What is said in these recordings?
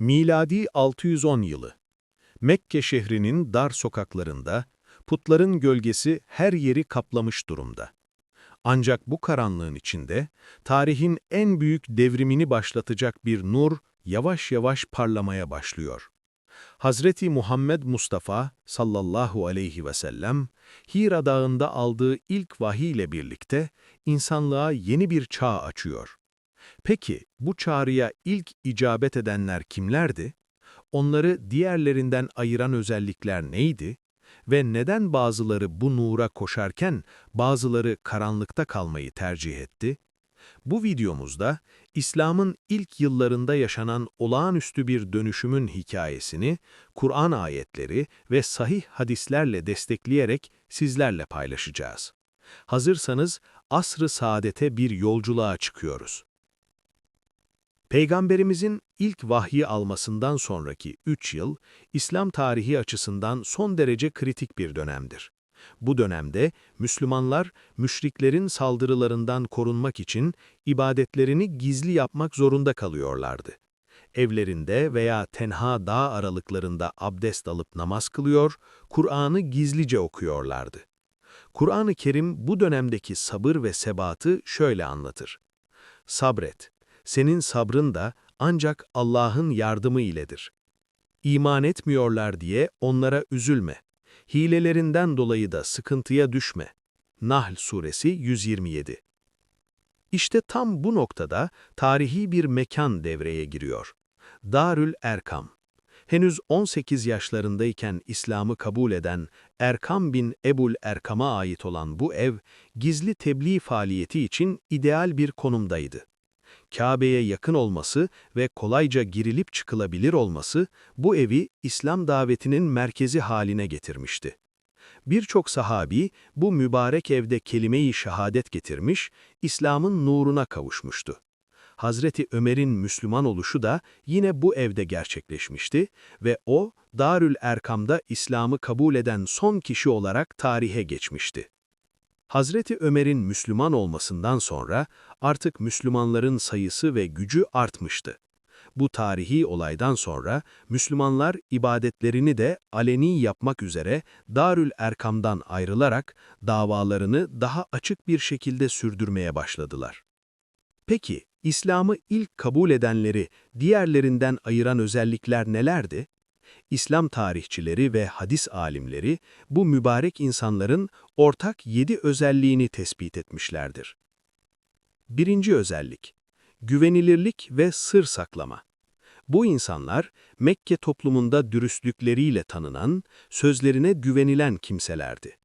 Miladi 610 yılı. Mekke şehrinin dar sokaklarında, putların gölgesi her yeri kaplamış durumda. Ancak bu karanlığın içinde, tarihin en büyük devrimini başlatacak bir nur yavaş yavaş parlamaya başlıyor. Hazreti Muhammed Mustafa sallallahu aleyhi ve sellem, Hira Dağı'nda aldığı ilk vahiy ile birlikte insanlığa yeni bir çağ açıyor. Peki bu çağrıya ilk icabet edenler kimlerdi? Onları diğerlerinden ayıran özellikler neydi? Ve neden bazıları bu nura koşarken bazıları karanlıkta kalmayı tercih etti? Bu videomuzda İslam'ın ilk yıllarında yaşanan olağanüstü bir dönüşümün hikayesini Kur'an ayetleri ve sahih hadislerle destekleyerek sizlerle paylaşacağız. Hazırsanız asr-ı saadete bir yolculuğa çıkıyoruz. Peygamberimizin ilk vahyi almasından sonraki üç yıl, İslam tarihi açısından son derece kritik bir dönemdir. Bu dönemde Müslümanlar, müşriklerin saldırılarından korunmak için ibadetlerini gizli yapmak zorunda kalıyorlardı. Evlerinde veya tenha dağ aralıklarında abdest alıp namaz kılıyor, Kur'an'ı gizlice okuyorlardı. Kur'an-ı Kerim bu dönemdeki sabır ve sebatı şöyle anlatır. Sabret, senin sabrın da ancak Allah'ın yardımı iledir. İman etmiyorlar diye onlara üzülme. Hilelerinden dolayı da sıkıntıya düşme. Nahl Suresi 127 İşte tam bu noktada tarihi bir mekan devreye giriyor. Darül Erkam. Henüz 18 yaşlarındayken İslam'ı kabul eden Erkam bin Ebul Erkam'a ait olan bu ev, gizli tebliğ faaliyeti için ideal bir konumdaydı. Kabe'ye yakın olması ve kolayca girilip çıkılabilir olması bu evi İslam davetinin merkezi haline getirmişti. Birçok sahabi bu mübarek evde kelime-i şehadet getirmiş, İslam'ın nuruna kavuşmuştu. Hazreti Ömer'in Müslüman oluşu da yine bu evde gerçekleşmişti ve o, Darül Erkam'da İslam'ı kabul eden son kişi olarak tarihe geçmişti. Hazreti Ömer'in Müslüman olmasından sonra artık Müslümanların sayısı ve gücü artmıştı. Bu tarihi olaydan sonra Müslümanlar ibadetlerini de aleni yapmak üzere Darül Erkam'dan ayrılarak davalarını daha açık bir şekilde sürdürmeye başladılar. Peki, İslam'ı ilk kabul edenleri diğerlerinden ayıran özellikler nelerdi? İslam tarihçileri ve hadis alimleri bu mübarek insanların ortak yedi özelliğini tespit etmişlerdir. Birinci özellik, güvenilirlik ve sır saklama. Bu insanlar Mekke toplumunda dürüstlükleriyle tanınan, sözlerine güvenilen kimselerdi.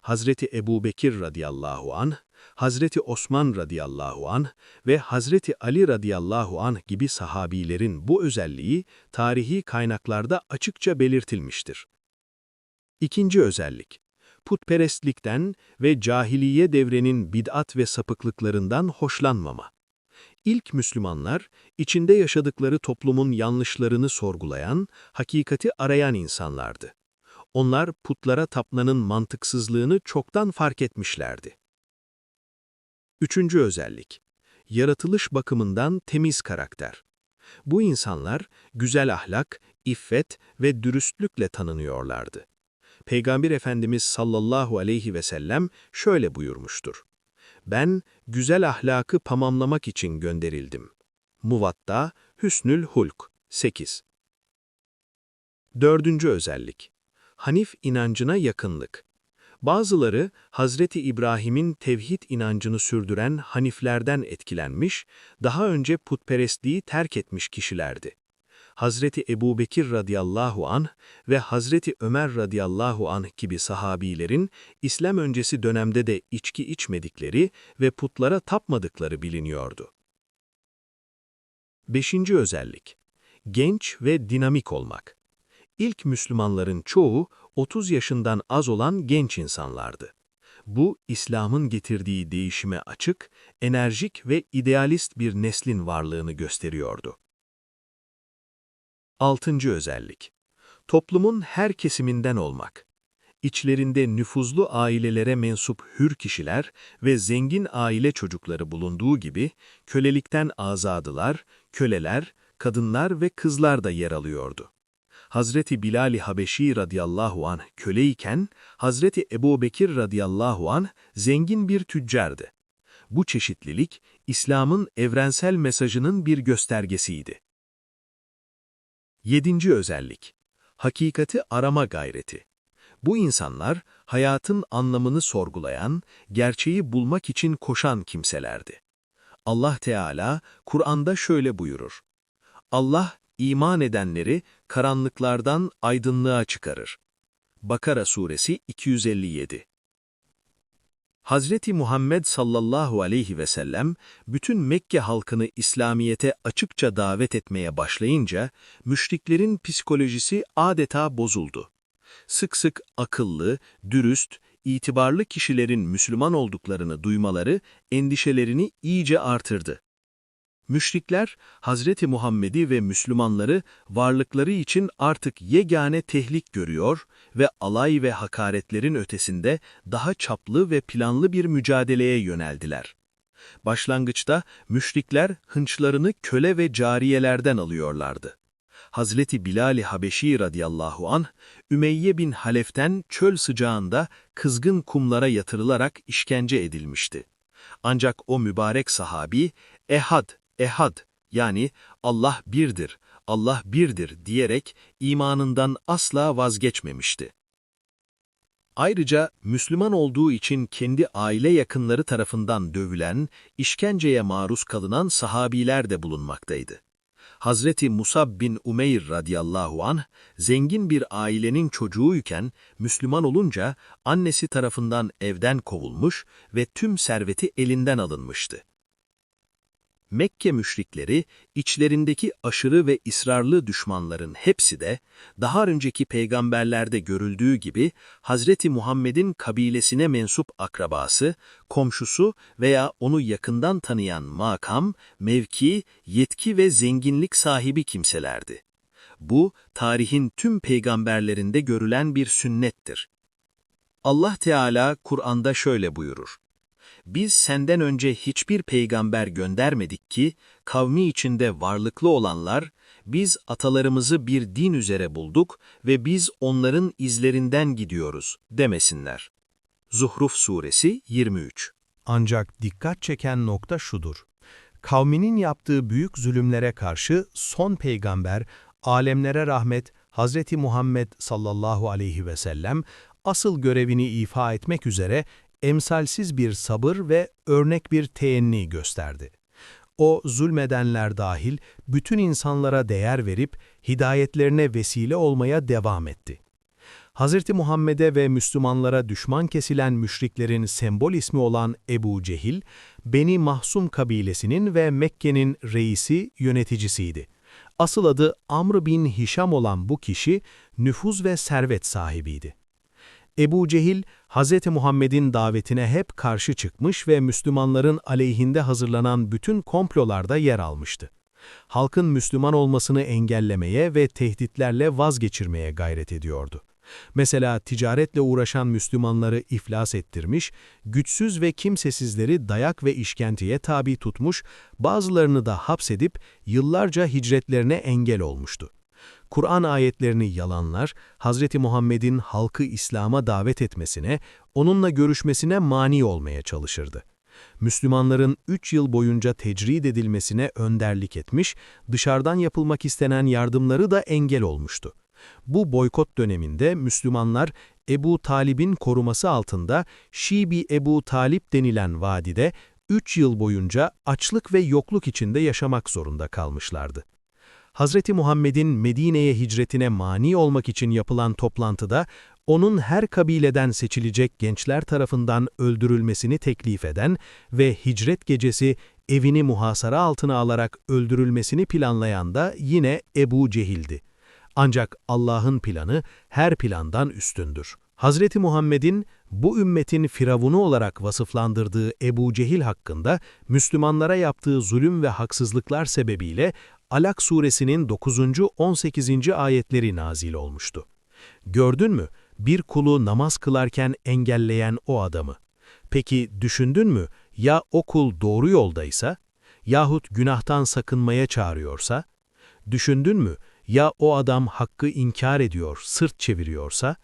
Hazreti Ebu Bekir radıyallahu anh, Hazreti Osman radıyallahu anh ve Hazreti Ali radıyallahu anh gibi sahabilerin bu özelliği tarihi kaynaklarda açıkça belirtilmiştir. İkinci özellik, putperestlikten ve cahiliye devrenin bid'at ve sapıklıklarından hoşlanmama. İlk Müslümanlar, içinde yaşadıkları toplumun yanlışlarını sorgulayan, hakikati arayan insanlardı. Onlar putlara tapmanın mantıksızlığını çoktan fark etmişlerdi. Üçüncü özellik, yaratılış bakımından temiz karakter. Bu insanlar güzel ahlak, iffet ve dürüstlükle tanınıyorlardı. Peygamber Efendimiz sallallahu aleyhi ve sellem şöyle buyurmuştur. Ben güzel ahlakı tamamlamak için gönderildim. Muvatta, Hüsnül Hulk 8 Dördüncü özellik Hanif inancına yakınlık. Bazıları Hazreti İbrahim'in tevhid inancını sürdüren Haniflerden etkilenmiş, daha önce putperestliği terk etmiş kişilerdi. Hazreti Ebu Bekir radıyallahu anh ve Hazreti Ömer radıyallahu anh gibi sahabilerin İslam öncesi dönemde de içki içmedikleri ve putlara tapmadıkları biliniyordu. Beşinci özellik Genç ve dinamik olmak. İlk Müslümanların çoğu 30 yaşından az olan genç insanlardı. Bu, İslam'ın getirdiği değişime açık, enerjik ve idealist bir neslin varlığını gösteriyordu. Altıncı özellik. Toplumun her kesiminden olmak. İçlerinde nüfuzlu ailelere mensup hür kişiler ve zengin aile çocukları bulunduğu gibi, kölelikten azadılar, köleler, kadınlar ve kızlar da yer alıyordu. Hazreti Bilal-i Habeşi radıyallahu anh köleyken, Hazreti Ebu Bekir radıyallahu anh zengin bir tüccardı. Bu çeşitlilik, İslam'ın evrensel mesajının bir göstergesiydi. Yedinci özellik, hakikati arama gayreti. Bu insanlar, hayatın anlamını sorgulayan, gerçeği bulmak için koşan kimselerdi. Allah Teala, Kur'an'da şöyle buyurur. Allah, iman edenleri karanlıklardan aydınlığa çıkarır. Bakara Suresi 257 Hazreti Muhammed sallallahu aleyhi ve sellem, bütün Mekke halkını İslamiyet'e açıkça davet etmeye başlayınca, müşriklerin psikolojisi adeta bozuldu. Sık sık akıllı, dürüst, itibarlı kişilerin Müslüman olduklarını duymaları endişelerini iyice artırdı. Müşrikler, Hazreti Muhammed'i ve Müslümanları varlıkları için artık yegane tehlik görüyor ve alay ve hakaretlerin ötesinde daha çaplı ve planlı bir mücadeleye yöneldiler. Başlangıçta müşrikler hınçlarını köle ve cariyelerden alıyorlardı. Hazreti Bilal-i Habeşi radıyallahu anh, Ümeyye bin Halef'ten çöl sıcağında kızgın kumlara yatırılarak işkence edilmişti. Ancak o mübarek sahabi, ehad ehad yani Allah birdir, Allah birdir diyerek imanından asla vazgeçmemişti. Ayrıca Müslüman olduğu için kendi aile yakınları tarafından dövülen, işkenceye maruz kalınan sahabiler de bulunmaktaydı. Hazreti Musab bin Umeyr radıyallahu anh, zengin bir ailenin çocuğuyken Müslüman olunca annesi tarafından evden kovulmuş ve tüm serveti elinden alınmıştı. Mekke müşrikleri, içlerindeki aşırı ve ısrarlı düşmanların hepsi de, daha önceki peygamberlerde görüldüğü gibi, Hazreti Muhammed'in kabilesine mensup akrabası, komşusu veya onu yakından tanıyan makam, mevki, yetki ve zenginlik sahibi kimselerdi. Bu, tarihin tüm peygamberlerinde görülen bir sünnettir. Allah Teala Kur'an'da şöyle buyurur biz senden önce hiçbir peygamber göndermedik ki, kavmi içinde varlıklı olanlar, biz atalarımızı bir din üzere bulduk ve biz onların izlerinden gidiyoruz demesinler. Zuhruf Suresi 23 Ancak dikkat çeken nokta şudur. Kavminin yaptığı büyük zulümlere karşı son peygamber, alemlere rahmet, Hz. Muhammed sallallahu aleyhi ve sellem, asıl görevini ifa etmek üzere emsalsiz bir sabır ve örnek bir teenni gösterdi. O, zulmedenler dahil bütün insanlara değer verip hidayetlerine vesile olmaya devam etti. Hz. Muhammed'e ve Müslümanlara düşman kesilen müşriklerin sembol ismi olan Ebu Cehil, Beni Mahsum kabilesinin ve Mekke'nin reisi, yöneticisiydi. Asıl adı Amr bin Hişam olan bu kişi, nüfuz ve servet sahibiydi. Ebu Cehil, Hz. Muhammed'in davetine hep karşı çıkmış ve Müslümanların aleyhinde hazırlanan bütün komplolarda yer almıştı. Halkın Müslüman olmasını engellemeye ve tehditlerle vazgeçirmeye gayret ediyordu. Mesela ticaretle uğraşan Müslümanları iflas ettirmiş, güçsüz ve kimsesizleri dayak ve işkenteye tabi tutmuş, bazılarını da hapsedip yıllarca hicretlerine engel olmuştu. Kur'an ayetlerini yalanlar, Hz. Muhammed'in halkı İslam'a davet etmesine, onunla görüşmesine mani olmaya çalışırdı. Müslümanların 3 yıl boyunca tecrid edilmesine önderlik etmiş, dışarıdan yapılmak istenen yardımları da engel olmuştu. Bu boykot döneminde Müslümanlar Ebu Talib'in koruması altında Şibi Ebu Talip denilen vadide 3 yıl boyunca açlık ve yokluk içinde yaşamak zorunda kalmışlardı. Hz. Muhammed'in Medine'ye hicretine mani olmak için yapılan toplantıda, onun her kabileden seçilecek gençler tarafından öldürülmesini teklif eden ve hicret gecesi evini muhasara altına alarak öldürülmesini planlayan da yine Ebu Cehil'di. Ancak Allah'ın planı her plandan üstündür. Hazreti Muhammed'in bu ümmetin firavunu olarak vasıflandırdığı Ebu Cehil hakkında Müslümanlara yaptığı zulüm ve haksızlıklar sebebiyle Alak suresinin 9. 18. ayetleri nazil olmuştu. Gördün mü bir kulu namaz kılarken engelleyen o adamı? Peki düşündün mü ya o kul doğru yoldaysa yahut günahtan sakınmaya çağırıyorsa? Düşündün mü? Ya o adam hakkı inkar ediyor, sırt çeviriyorsa?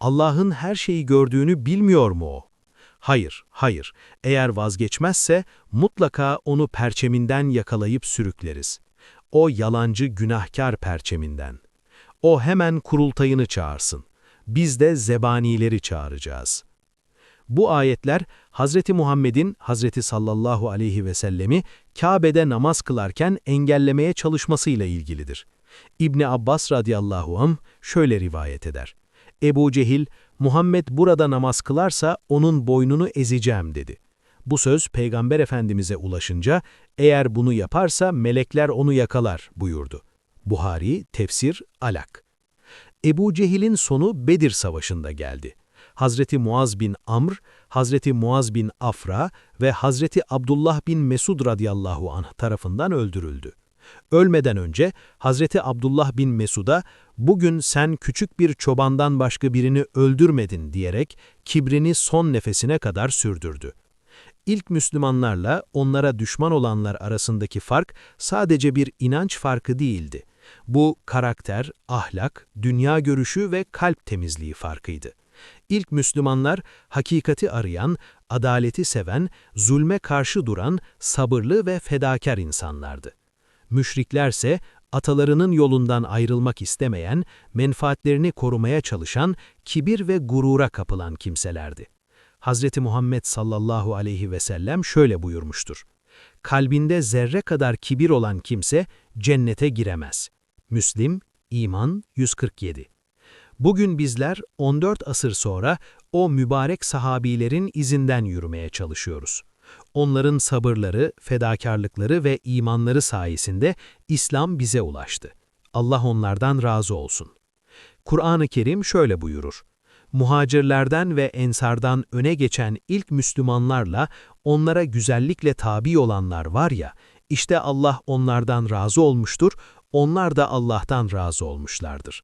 Allah'ın her şeyi gördüğünü bilmiyor mu o? Hayır, hayır. Eğer vazgeçmezse mutlaka onu perçeminden yakalayıp sürükleriz. O yalancı günahkar perçeminden. O hemen kurultayını çağırsın. Biz de zebanileri çağıracağız. Bu ayetler Hazreti Muhammed'in Hazreti sallallahu aleyhi ve sellemi Kabe'de namaz kılarken engellemeye çalışmasıyla ilgilidir. İbni Abbas radıyallahu anh şöyle rivayet eder. Ebu Cehil, Muhammed burada namaz kılarsa onun boynunu ezeceğim dedi. Bu söz Peygamber Efendimiz'e ulaşınca, eğer bunu yaparsa melekler onu yakalar buyurdu. Buhari, Tefsir, Alak. Ebu Cehil'in sonu Bedir Savaşı'nda geldi. Hazreti Muaz bin Amr, Hazreti Muaz bin Afra ve Hazreti Abdullah bin Mesud radıyallahu anh tarafından öldürüldü. Ölmeden önce Hazreti Abdullah bin Mesud'a bugün sen küçük bir çobandan başka birini öldürmedin diyerek kibrini son nefesine kadar sürdürdü. İlk Müslümanlarla onlara düşman olanlar arasındaki fark sadece bir inanç farkı değildi. Bu karakter, ahlak, dünya görüşü ve kalp temizliği farkıydı. İlk Müslümanlar hakikati arayan, adaleti seven, zulme karşı duran, sabırlı ve fedakar insanlardı. Müşriklerse atalarının yolundan ayrılmak istemeyen, menfaatlerini korumaya çalışan, kibir ve gurura kapılan kimselerdi. Hz. Muhammed sallallahu aleyhi ve sellem şöyle buyurmuştur. Kalbinde zerre kadar kibir olan kimse cennete giremez. Müslim, İman 147 Bugün bizler 14 asır sonra o mübarek sahabilerin izinden yürümeye çalışıyoruz. Onların sabırları, fedakarlıkları ve imanları sayesinde İslam bize ulaştı. Allah onlardan razı olsun. Kur'an-ı Kerim şöyle buyurur. Muhacirlerden ve ensardan öne geçen ilk Müslümanlarla onlara güzellikle tabi olanlar var ya, işte Allah onlardan razı olmuştur, onlar da Allah'tan razı olmuşlardır.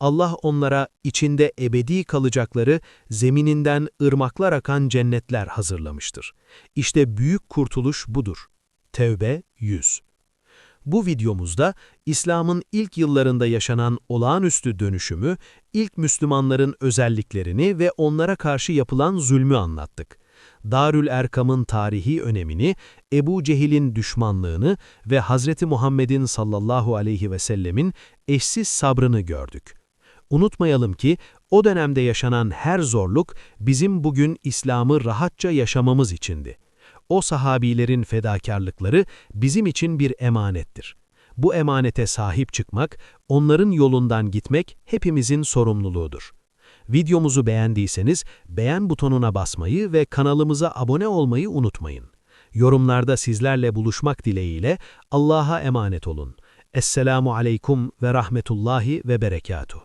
Allah onlara içinde ebedi kalacakları zemininden ırmaklar akan cennetler hazırlamıştır. İşte büyük kurtuluş budur. Tevbe 100 Bu videomuzda İslam'ın ilk yıllarında yaşanan olağanüstü dönüşümü, ilk Müslümanların özelliklerini ve onlara karşı yapılan zulmü anlattık. Darül Erkam'ın tarihi önemini, Ebu Cehil'in düşmanlığını ve Hazreti Muhammed'in sallallahu aleyhi ve sellemin eşsiz sabrını gördük. Unutmayalım ki o dönemde yaşanan her zorluk bizim bugün İslam'ı rahatça yaşamamız içindi. O sahabilerin fedakarlıkları bizim için bir emanettir. Bu emanete sahip çıkmak, onların yolundan gitmek hepimizin sorumluluğudur. Videomuzu beğendiyseniz beğen butonuna basmayı ve kanalımıza abone olmayı unutmayın. Yorumlarda sizlerle buluşmak dileğiyle Allah'a emanet olun. Esselamu aleykum ve rahmetullahi ve berekatuhu.